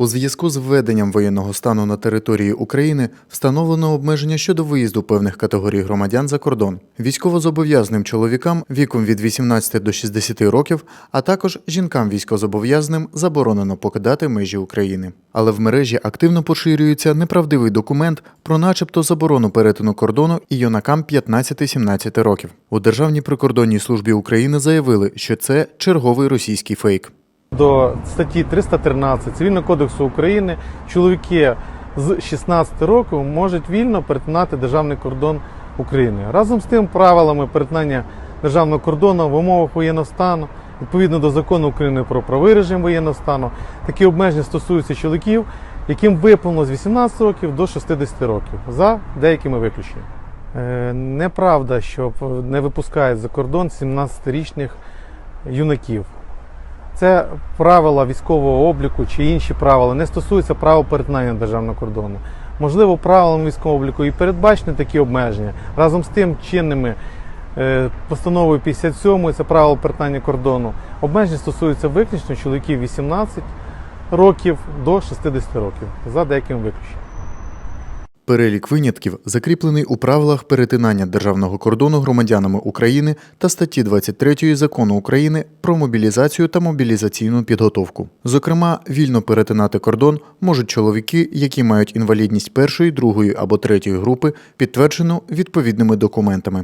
У зв'язку з введенням воєнного стану на території України встановлено обмеження щодо виїзду певних категорій громадян за кордон, військовозобов'язаним чоловікам віком від 18 до 60 років, а також жінкам військовозобов'язаним заборонено покидати межі України. Але в мережі активно поширюється неправдивий документ про начебто заборону перетину кордону і юнакам 15-17 років. У Державній прикордонній службі України заявили, що це черговий російський фейк. До статті 313 Цивільного кодексу України чоловіки з 16 років можуть вільно перетинати державний кордон України. Разом з тим, правилами перетинання державного кордону в умовах воєнного стану, відповідно до закону України про правовий режим воєнного стану, такі обмеження стосуються чоловіків, яким виповнилось з 18 років до 60 років, за деякими виключеннями. Е, Неправда, що не випускають за кордон 17-річних юнаків. Це правила військового обліку чи інші правила не стосуються правил перетинання державного кордону. Можливо, правилами військового обліку і передбачені такі обмеження. Разом з тим, чинними е, постановою 57 це правило перетинання кордону. Обмеження стосуються виключно чоловіків 18 років до 60 років за деяким виключенням. Перелік винятків закріплений у правилах перетинання державного кордону громадянами України та статті 23 закону України про мобілізацію та мобілізаційну підготовку. Зокрема, вільно перетинати кордон можуть чоловіки, які мають інвалідність першої, другої або третьої групи, підтверджену відповідними документами.